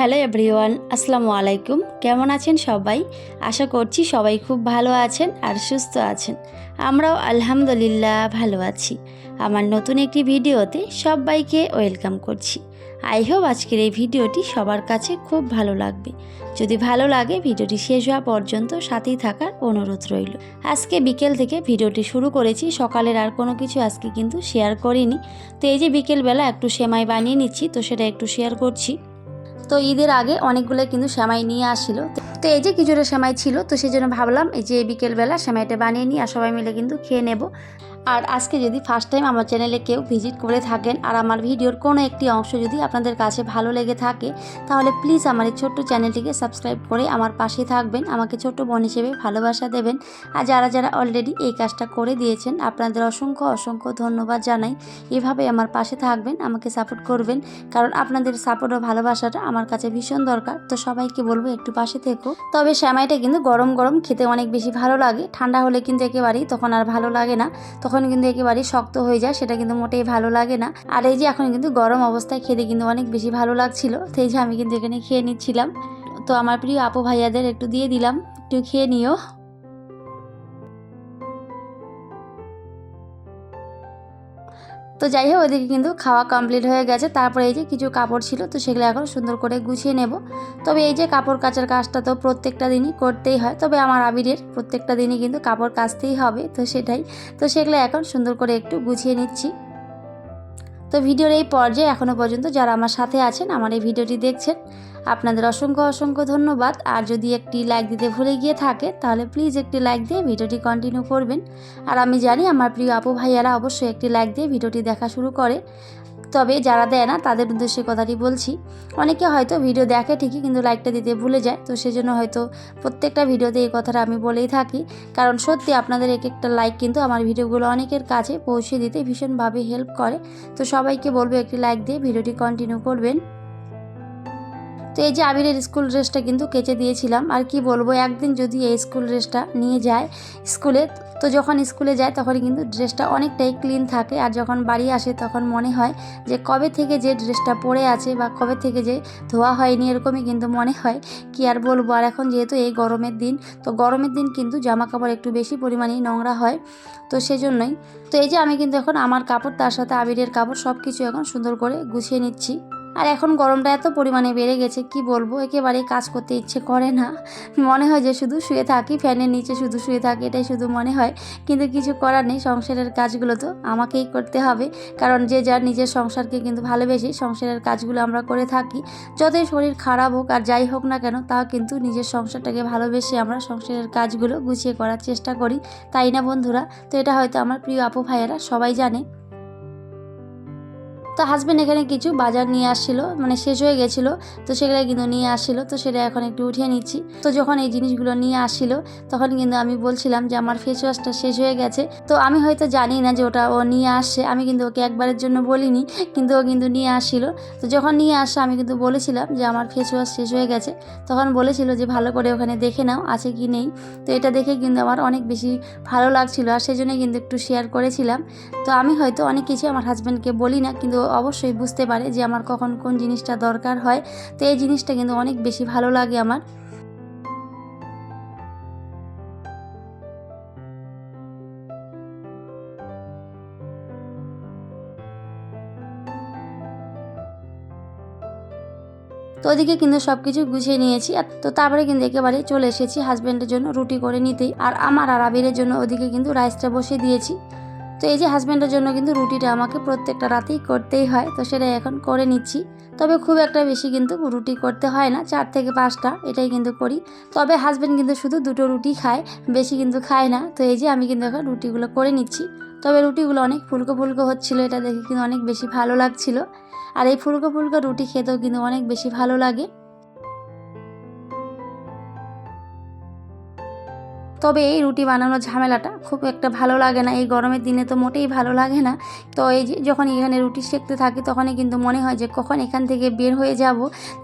Hello everyone, আসসালামু আলাইকুম। কেমন আছেন সবাই? আশা করছি সবাই খুব ভালো আছেন আর সুস্থ আছেন। আমরাও আলহামদুলিল্লাহ ভালো আছি। আমার নতুন একটি ভিডিওতে সবাইকে ওয়েলকাম করছি। আই হোপ আজকের এই ভিডিওটি সবার কাছে খুব ভালো লাগবে। যদি ভালো লাগে, ভিডিওটি শেষ হওয়া পর্যন্ত সাথেই থাকার অনুরোধ রইল। আজকে বিকেল থেকে ভিডিওটি শুরু করেছি, সকালের আর কোনো কিছু আজকে কিন্তু শেয়ার করিনি। তো এই যে বিকেলবেলা একটু সেমাই বানিয়ে নিচ্ছি, তো সেটা একটু শেয়ার করছি। তো ঈদের আগে অনেকগুলো কিন্তু সেমাই নিয়ে আসছিল তো এই যে কিছুটা সেমাই ছিল, তো সেই জন্য ভাবলাম এই যে বিকেলবেলা সেমাইটা বানিয়ে নিই আর সবাই মিলে কিন্তু খেয়ে নেব। আর আজকে যদি ফার্স্ট টাইম আমার চ্যানেলে কেউ ভিজিট করে থাকেন আর আমার ভিডিওর কোনো একটি অংশ যদি আপনাদের কাছে ভালো লেগে থাকে, তাহলে প্লিজ আমার এই ছোট্ট চ্যানেলটিকে সাবস্ক্রাইব করে আমার পাশে থাকবেন, আমাকে ছোট্ট বোন হিসেবে ভালোবাসা দেবেন। আর যারা যারা অলরেডি এই কাজটা করে দিয়েছেন, আপনাদের অসংখ্য অসংখ্য ধন্যবাদ জানাই। এভাবে আমার পাশে থাকবেন, আমাকে সাপোর্ট করবেন, কারণ আপনাদের সাপোর্ট ও ভালোবাসাটা আমার কাছে ভীষণ দরকার। তো সবাইকে বলব একটু পাশে থেকো। তবে শ্যামাইটা কিন্তু গরম গরম, খেতে অনেক বেশি ভালো লাগে। ঠান্ডা হলে কিন্তু একেবারেই তখন আর ভালো লাগে না। তখন কিন্তু একেবারেই শক্ত হয়ে যায়, সেটা কিন্তু মোটেই ভালো লাগে না। আর এই যে এখন কিন্তু গরম অবস্থায় খেতে কিন্তু অনেক বেশি ভালো লাগছিল, সেই যে আমি কিন্তু এখানে খেয়ে নিচ্ছিলাম। তো আমার প্রিয় আপু ভাইয়াদের একটু দিয়ে দিলাম, একটু খেয়ে নিও। তো যাই হোক, ওদিকে কিন্তু খাওয়া কমপ্লিট হয়ে গেছে। তারপরে এই যে কিছু কাপড় ছিল, তো সেগুলো এখন সুন্দর করে গুছিয়ে নেব। তবে এই যে কাপড় কাচার কাজটা তো প্রত্যেকটা দিনই করতেই হয়। তবে আমার আবিরের প্রত্যেকটা দিনই কিন্তু কাপড় কাচতেই হবে, তো সেটাই। তো সেগুলো এখন সুন্দর করে একটু গুছিয়ে নিচ্ছি। তো ভিডিওর এই পর্যায়ে এখনও পর্যন্ত যারা আমার সাথে আছেন, আমার এই ভিডিওটি দেখছেন, আপনাদের অসংখ্য অসংখ্য ধন্যবাদ। আর যদি একটি লাইক দিতে ভুলে গিয়ে থাকে তাহলে প্লিজ একটি লাইক দিয়ে ভিডিওটি কন্টিনিউ করবেন। আর আমি জানি আমার প্রিয় আপু ভাইয়ারা অবশ্যই একটি লাইক দিয়ে ভিডিওটি দেখা শুরু করে। তবে যারা দেয় না, তাদের উদ্দেশ্যে কথাটি বলছি। অনেকে হয়তো ভিডিও দেখে ঠিকই কিন্তু লাইকটা দিতে ভুলে যায়। তো সেজন্য হয়তো প্রত্যেকটা ভিডিওতে এই কথাটা আমি বলেই থাকি। কারণ সত্যি আপনাদের এক একটা লাইক কিন্তু আমার ভিডিওগুলো অনেকের কাছে পৌঁছে দিতে ভীষণভাবে হেল্প করে। তো সবাইকে বলব একটি লাইক দিয়ে ভিডিওটি কন্টিনিউ করবেন। তো এই যে আবিরের স্কুল ড্রেসটা কিন্তু কেচে দিয়েছিলাম। আর কি বলব, একদিন যদি এই স্কুল ড্রেসটা নিয়ে যায় স্কুলে, তো যখন স্কুলে যায় তখন কিন্তু ড্রেসটা অনেকটাই ক্লিন থাকে। আর যখন বাড়ি আসে তখন মনে হয় যে কবে থেকে যে ড্রেসটা পরে আছে বা কবে থেকে যে ধোয়া হয়নি এরকমই কিন্তু মনে হয়। কি আর বলব, আর এখন যেহেতু এই গরমের দিন, তো গরমের দিন কিন্তু জামা কাপড় একটু বেশি পরিমাণে নোংরা হয়। তো সেজন্যই, তো এই যে আমি কিন্তু এখন আমার কাপড়, তার সাথে আবিরের কাপড় সব কিছু এখন সুন্দর করে গুছিয়ে নিচ্ছি। আর এখন গরমটা এত পরিমাণে বেড়ে গেছে, কি বলব? একেবারেই কাজ করতে ইচ্ছে করে না। মনে হয় যে শুধু শুয়ে থাকি, ফ্যানের নিচে শুধু শুয়ে থাকি, এটাই শুধু মনে হয়। কিন্তু কিছু করার নেই, সংসারের কাজগুলো তো আমাকেই করতে হবে। কারণ যে যার নিজের সংসারকে কিন্তু ভালোবেসে সংসারের কাজগুলো আমরা করে থাকি। যতই শরীর খারাপ হোক আর যাই হোক না কেন, তাও কিন্তু নিজের সংসারটাকে ভালোবেসে আমরা সংসারের কাজগুলো গুছিয়ে করার চেষ্টা করি। তাই না বন্ধুরা? তো এটা হয়তো আমার প্রিয় আপু ভাইয়েরা সবাই জানে। তো হাজব্যান্ড এখানে কিছু বাজার নিয়ে আসছিল মানে শেষ হয়ে গেছিল, তো সেগুলো কিন্তু নিয়ে আসছিল, তো সেটা এখন একটু উঠিয়ে নিচ্ছি। তো যখন এই জিনিসগুলো নিয়ে আসছিল, তখন কিন্তু আমি বলছিলাম যে আমার ফেস ওয়াশটা শেষ হয়ে গেছে। তো আমি হয়তো জানি না যে ওটা ও নিয়ে আসছে, আমি কিন্তু ওকে একবারের জন্য বলিনি, কিন্তু ও কিন্তু নিয়ে আসছিল। তো যখন নিয়ে আসছে আমি কিন্তু বলেছিলাম যে আমার ফেস ওয়াশ শেষ হয়ে গেছে, তখন বলেছিল যে ভালো করে ওখানে দেখে নাও, আছে কি নেই। তো এটা দেখে কিন্তু আমার অনেক বেশি ভালো লাগছিল, আর সেজন্যই কিন্তু একটু শেয়ার করেছিলাম। তো আমি হয়তো অনেক কিছু আমার হাজব্যান্ডকে বলি না, কিন্তু অবশ্যই বুঝতে পারে যে আমার কখন কোন জিনিসটা দরকার হয়। তো এই জিনিসটা কিন্তু অনেক বেশি ভালো লাগে আমার। তো ওদিকে কিন্তু সব কিছু গুছিয়ে নিয়েছি। আর তো তারপরে কিন্তু একেবারে চলে এসেছি হাজব্যান্ডের জন্য রুটি করে নিতেই। আর আমার আর আবিরের জন্য ওদিকে কিন্তু রাইসটা বসিয়ে দিয়েছি। তো এই যে হাজব্যান্ডের জন্য কিন্তু রুটিটা আমাকে প্রত্যেকটা রাতেই করতেই হয়, তো সেটা এখন করে নিচ্ছি। তবে খুব একটা বেশি কিন্তু রুটি করতে হয় না, চার থেকে পাঁচটা, এটাই কিন্তু করি। তবে হাজব্যান্ড কিন্তু শুধু দুটো রুটি খায়, বেশি কিন্তু খায় না। তো এই যে আমি কিন্তু এখন রুটিগুলো করে নিচ্ছি। তবে রুটিগুলো অনেক ফুলকো ফুলকো হচ্ছিল, এটা দেখে কিন্তু অনেক বেশি ভালো লাগছিল। আর এই ফুলকো ফুলকো রুটি খেতেও কিন্তু অনেক বেশি ভালো লাগে। তবে এই রুটি বানানোর ঝামেলাটা খুব একটা ভালো লাগে না। এই গরমের দিনে তো মোটেই ভালো লাগে না। তো এই যে যখন এখানে রুটি সেঁকতে থাকি তখনই কিন্তু মনে হয় যে কখন এখান থেকে বের হয়ে যাব।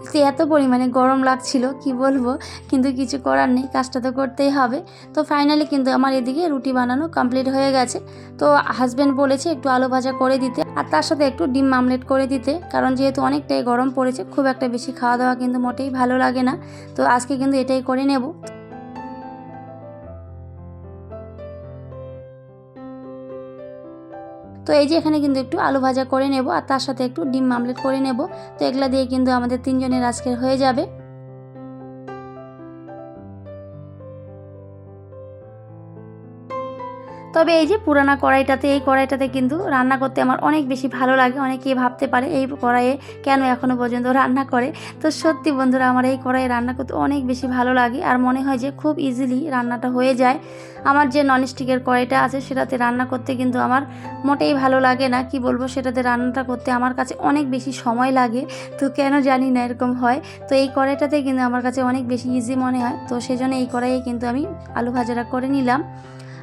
তো এত পরিমাণে গরম লাগছিল, কি বলব? কিন্তু কিছু করার নেই, কাজটা তো করতেই হবে। তো ফাইনালি কিন্তু আমার এদিকে রুটি বানানো কমপ্লিট হয়ে গেছে। তো হাজব্যান্ড বলেছে একটু আলু ভাজা করে দিতে আর তার সাথে একটু ডিম মামলেট করে দিতে। কারণ যেহেতু অনেকটাই গরম পড়েছে, খুব একটা বেশি খাওয়া দাওয়া কিন্তু মোটেই ভালো লাগে না। তো আজকে কিন্তু এটাই করে নেব। তো এই যে এখানে কিন্তু একটু আলু ভাজা করে নেব, আর তার সাথে একটু ডিম মামলেট করে নেব। তো এগুলা দিয়ে কিন্তু আমাদের তিনজনের আজকের হয়ে যাবে। তবে এই যে পুরানা কড়াইটাতে, এই কড়াইটাতে কিন্তু রান্না করতে আমার অনেক বেশি ভালো লাগে। অনেকেই ভাবতে পারে এই কড়াইয়ে কেন এখনও পর্যন্ত রান্না করে। তো সত্যি বন্ধুরা, আমার এই কড়াইয়ে রান্না করতে অনেক বেশি ভালো লাগে আর মনে হয় যে খুব ইজিলি রান্নাটা হয়ে যায়। আমার যে ননস্টিকের কড়াইটা আছে সেটাতে রান্না করতে কিন্তু আমার মোটেই ভালো লাগে না। কি বলব, সেটাতে রান্নাটা করতে আমার কাছে অনেক বেশি সময় লাগে। তো কেন জানি না এরকম হয়। তো এই কড়াইটাতে কিন্তু আমার কাছে অনেক বেশি ইজি মনে হয়। তো সেজন্য এই কড়াইয়ে কিন্তু আমি আলু ভাজাটা করে নিলাম।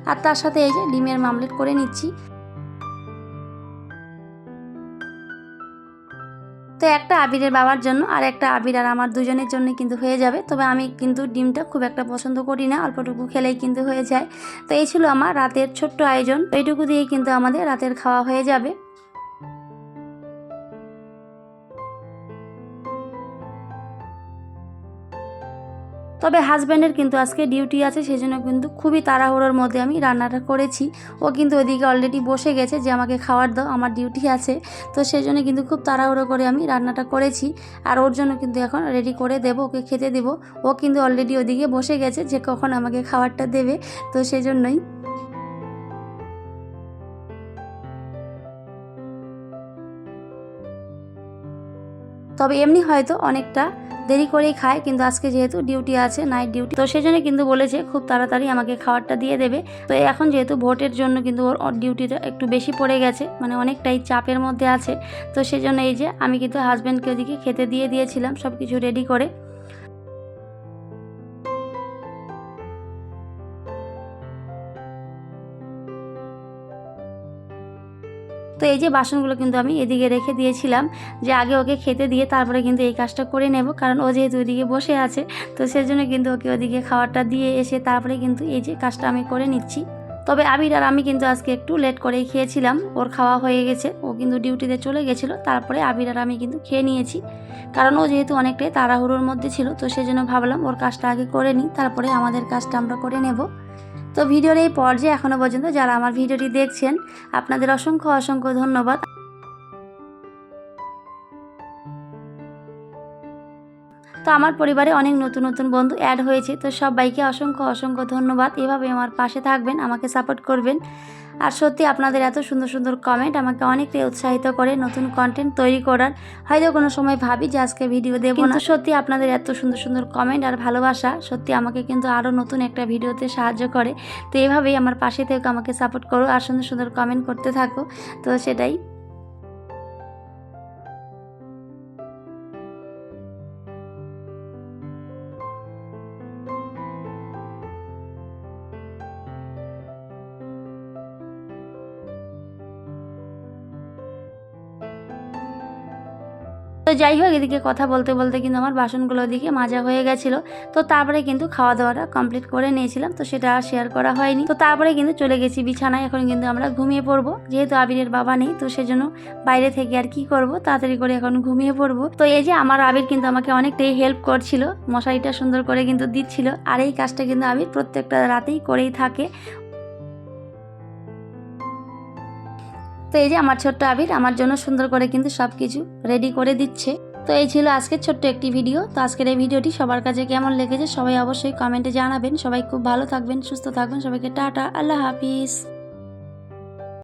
আর তার সাথে এই যে ডিমের মামলেট করে নিচ্ছি। তো একটা আবিরের বাবার জন্য আর একটা আবির আর আমার দুজনের জন্য কিন্তু হয়ে যাবে। তবে আমি কিন্তু ডিমটা খুব একটা পছন্দ করি না, অল্পটুকু খেলেই কিন্তু হয়ে যায়। তো এই ছিল আমার রাতের ছোট্ট আয়োজন। এইটুকু দিয়েই কিন্তু আমাদের রাতের খাওয়া হয়ে যাবে। তবে হাজব্যান্ডের কিন্তু আজকে ডিউটি আছে সেই জন্য কিন্তু খুবই তাড়াহুড়োর মধ্যে আমি রান্নাটা করেছি। ও কিন্তু ওইদিকে অলরেডি বসে গেছে যে, আমাকে খাওয়ার দাও, আমার ডিউটি আছে। তো সেই জন্য কিন্তু খুব তাড়াহুড়ো করে আমি রান্নাটা করেছি। আর ওর জন্য কিন্তু এখন রেডি করে দেবো, ওকে খেতে দেবো। ও কিন্তু অলরেডি ওদিকে বসে গেছে যে, কখন আমাকে খাবারটা দেবে? তো সেই জন্যই তবে এমনি হয়তো অনেকটা দেরি করেই খায়, কিন্তু আজকে যেহেতু ডিউটি আছে নাইট ডিউটি তো সেই সেজন্য কিন্তু বলেছে খুব তাড়াতাড়ি আমাকে খাবারটা দিয়ে দেবে। তো এখন যেহেতু ভোটের জন্য কিন্তু ওর ডিউটিটা একটু বেশি পড়ে গেছে মানে অনেকটাই চাপের মধ্যে আছে। তো সেজন্য এই যে আমি কিন্তু হাজব্যান্ডকে ওদিকে খেতে দিয়ে দিয়েছিলাম সব কিছু রেডি করে। তো এই যে বাসনগুলো কিন্তু আমি এদিকে রেখে দিয়েছিলাম যে আগে ওকে খেতে দিয়ে তারপরে কিন্তু এই কাজটা করে নেব, কারণ ও যেহেতু ওইদিকে বসে আছে, তো সেজন্য কিন্তু ওকে ওদিকে খাবারটা দিয়ে এসে তারপরে কিন্তু এই যে কাজটা আমি করে নিচ্ছি। তবে আবির আর আমি কিন্তু আজকে একটু লেট করেই খেয়েছিলাম, ওর খাওয়া হয়ে গেছে, ও কিন্তু ডিউটিতে চলে গেছিল, তারপরে আবির আর আমি কিন্তু খেয়ে নিয়েছি। কারণ ও যেহেতু অনেকটাই তাড়াহুড়োর মধ্যে ছিল, তো সেজন্য ভাবলাম ওর কাজটা আগে করে নিই, তারপরে আমাদের কাজটা আমরা করে নেব। তো ভিডিওর এই পর্যায়ে এখনও পর্যন্ত যারা আমার ভিডিওটি দেখছেন, আপনাদের অসংখ্য অসংখ্য ধন্যবাদ। তো আমার পরিবারে অনেক নতুন নতুন বন্ধু অ্যাড হয়েছে, তো সবাইকে অসংখ্য অসংখ্য ধন্যবাদ। এভাবে আমার পাশে থাকবেন, আমাকে সাপোর্ট করবেন। আর সত্যি আপনাদের এত সুন্দর সুন্দর কমেন্ট আমাকে অনেকটাই উৎসাহিত করে নতুন কন্টেন্ট তৈরি করার। হয়তো কোনো সময় ভাবি যে আজকে ভিডিও দেবো না। সত্যি আপনাদের এত সুন্দর সুন্দর কমেন্ট আর ভালোবাসা সত্যি আমাকে কিন্তু আরও নতুন একটা ভিডিওতে সাহায্য করে। তো এভাবেই আমার পাশে থেকে আমাকে সাপোর্ট করো আর সুন্দর সুন্দর কমেন্ট করতে থাকো। তো সেটাই। তো যাই হোক, এদিকে কথা বলতে বলতে কিন্তু আমার বাসনগুলো দিকে মাজা হয়ে গেছিল। তো তারপরে কিন্তু খাওয়া দাওয়াটা কমপ্লিট করে নিয়েছিলাম, তো সেটা আর শেয়ার করা হয়নি। তো তারপরে কিন্তু চলে গেছি বিছানায়, এখন কিন্তু আমরা ঘুমিয়ে পড়ব। যেহেতু আবিরের বাবা নেই, তো সেজন্য বাইরে থেকে আর কি করব? তাড়াতাড়ি করে এখন ঘুমিয়ে পড়ব। তো এই যে আমার আবির কিন্তু আমাকে অনেকটাই হেল্প করছিল, মশারিটা সুন্দর করে কিন্তু দিচ্ছিল। আর এই কাজটা কিন্তু আবির প্রত্যেকটা রাতেই করেই থাকে। তো এই যে আমার ছোট্ট আবির, আমার জন্য সুন্দর করে কিন্তু সব কিছু রেডি করে দিচ্ছে। তো এই ছিল আজকের ছোট্ট একটি ভিডিও তো আজকের এই ভিডিওটি সবার কাছে কেমন লেগেছে সবাই অবশ্যই কমেন্টে জানাবেন। সবাই খুব ভালো থাকবেন, সুস্থ থাকবেন। সবাইকে টাটা, আল্লাহ হাফিজ।